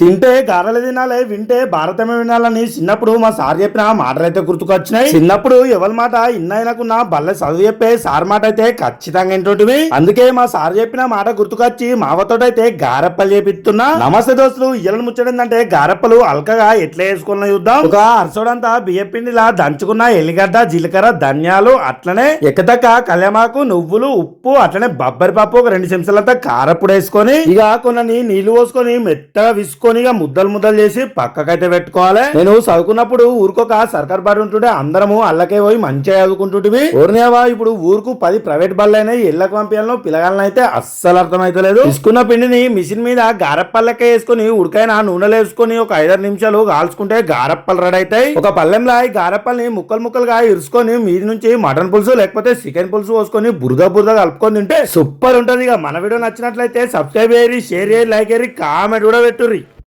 తింటే గారెలు తినాలి వింటే భారతమే వినాలని చిన్నప్పుడు మా సార్ చెప్పిన మాటలు అయితే గుర్తుకొచ్చినాయి. చిన్నప్పుడు ఎవరి మాట ఇన్నైనాకున్న బల్ల చదువు చెప్పే సార్ మాట అయితే ఖచ్చితంగా ఏంటోటివి అందుకే మా సార్ చెప్పిన మాట గుర్తుకొచ్చి మావతోటైతే గారెప్పలు చేపిస్తున్నా. నమస్తే దోస్తులు ఇయ్యలను ముచ్చడిందంటే గారెప్పలు అల్కగా ఎట్లా వేసుకున్నా చూద్దాం. ఒక అరసోడంతా బియ్య పిండిలా దంచుకున్న ఎల్లిగడ్డ జీలకర్ర ధనియాలు అట్లనే ఎక్కదక్క కళ్యామాకు నువ్వులు ఉప్పు అట్లనే బొబ్బరి పప్పు ఒక రెండు చెంచాలంతా కారప్పుడు వేసుకొని ఇక కొన్ని నీళ్ళు పోసుకొని మెత్తగా విసుకొని ఇక ముద్దలు ముద్దలు చేసి పక్కకైతే పెట్టుకోవాలి. నేను చదువుకున్నప్పుడు ఊరుకొక సర్కార్ బడి ఉంటుంటే అందరము అల్లకే పోయి మంచిగా చదువుకుంటుంటివి. ఊరినేవా ఇప్పుడు ఊరుకు పది ప్రైవేట్ బళ్ళు అయినాయి ఇళ్ళకి పంపించాలను పిల్లగాలను అయితే అస్సలు అర్థమైతలేదు. తీసుకున్న పిండిని మిషన్ మీద గారప్పల్లెక్క వేసుకొని ఉడకైన నూనెలో వేసుకొని ఒక ఐదారు నిమిషాలు కాల్చుకుంటే గారప్పలు రెడీ అవుతాయి ఒక పల్లెంలో ఈ గారప్పల్ని ముక్కలు ముక్కలుగా ఇరుసుకొని మీది నుంచి మటన్ పులుసు లేకపోతే చికెన్ పులుసు పోసుకొని బురద బురద కలుపుకొని తింటే సూపర్ ఉంటది. ఇక మన వీడియో నచ్చినట్లయితే సబ్స్క్రైబ్ చేయరి షేర్ చేయరి లైక్ చేయరి కామెంట్ కూడా పెట్టుర్రి.